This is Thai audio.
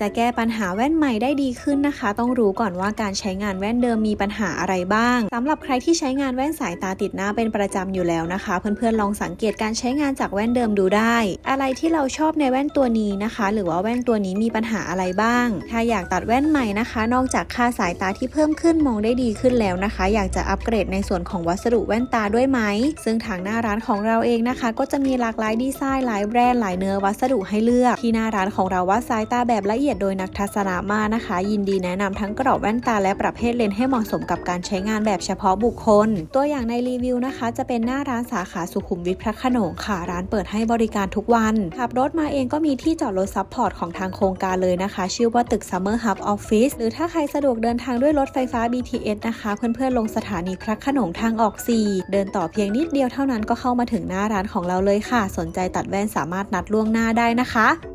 จะแก้ปัญหาแว่นใหม่ได้ดีขึ้นนะคะ ต้องรู้ก่อนว่าการใช้งานแว่นเดิมมีปัญหาอะไรบ้างสำหรับใครที่ใช้งานแว่นสายตาติดหน้าเป็นประจำอยู่แล้วนะคะ เพื่อนๆลองสังเกตการใช้งานจากแว่นเดิมดูได้ อะไรที่เราชอบในแว่นตัวนี้นะคะ หรือว่าแว่นตัวนี้มีปัญหาอะไรบ้าง ถ้าอยากตัดแว่นใหม่นะคะ นอกจากค่าสายตาที่เพิ่มขึ้นมองได้ดีขึ้นแล้วนะคะ อยากจะอัปเกรดในส่วนของวัสดุแว่นตาด้วยไหมซึ่งทางหน้าร้านของเราเองนะคะ ก็จะมีหลากหลายดีไซน์หลายแบรนด์หลายเนื้อวัสดุให้เลือกที่หน้าร้านของเราว่าสายตาแบบละเอียดโดยนักทัศนะมานะคะ ยินดีแนะนำทั้งกรอบแว่นตาและประเภทเลนส์ให้เหมาะสมกับการใช้งานแบบเฉพาะบุคคล ตัวอย่างในรีวิวนะคะ จะเป็นหน้าร้านสาขาสุขุมวิทพระขนงค่ะ ร้านเปิดให้บริการทุกวันขับรถมาเองก็มีที่จอดรถซับพอร์ตของทางโครงการเลยนะคะ ชื่อว่าตึก Summer Hub Office หรือถ้าใครสะดวกเดินทางด้วยรถไฟฟ้า BTS นะคะ เพื่อนๆลงสถานีพระขนงทางออก 4 เดินต่อเพียงนิดเดียวเท่านั้นก็เข้ามาถึงหน้าร้านของเราเลยค่ะ สนใจตัดแว่นสามารถนัดล่วงหน้าได้นะคะ